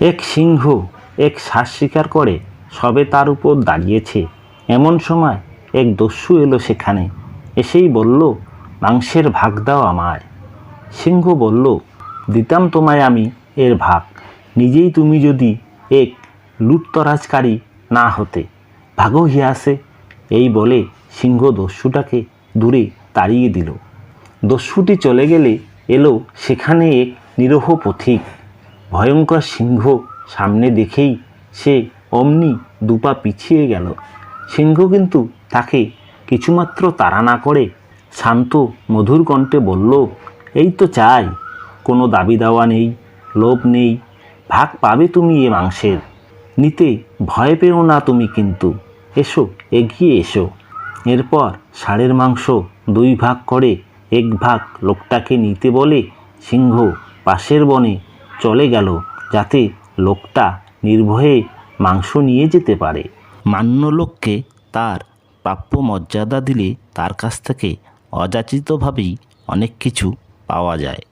এক সিংহ, এক শ্বাস শিকার করে, সবে তার উপর দাঁড়িয়েছে। এমন সময় এক দস্যু এলো সেখানে। এসেই বলল, মাংসের ভাগ দাও আমায়। সিংহ বলল, দিতাম তোমায় আমি এর ভাগ। নিজেই তুমি যদি এক লুটতরাজকারী না হতে ভাগো হিয়াসে এই বলে সিংহ দস্যুটাকে দূরে তাড়িয়ে দিল। দস্যুটি চলে গেলে এলো সেখানে এক নিরহ পথিক। ভয়ঙ্কর সিংহ সামনে দেখেই সে অমনি দুপা পিছিয়ে গেল। সিংহ কিন্তু তাকে কিছুমাত্র তাড়া না করে শান্ত, মধুর কণ্ঠে বলল, এই তো চাই, কোনো দাবি দাওয়া নেই, লোভ নেই, ভাগ পাবে তুমি এ মাংসের। নিতে ভয় পেও না তুমি কিন্তু, এসো, এগিয়ে এসো। এরপর ষাঁড়ের মাংস দুই ভাগ করে, এক ভাগ লোকটাকে নিতে বলে সিংহ পাশের বনে চলে গেল যাতে লোকটা নির্ভয়ে মাংস নিয়ে যেতে পারে। মান্য লোককে তার প্রাপ্য মর্যাদা দিলে তার কাছ থেকে অযাচিতভাবেই অনেক কিছু পাওয়া যায়।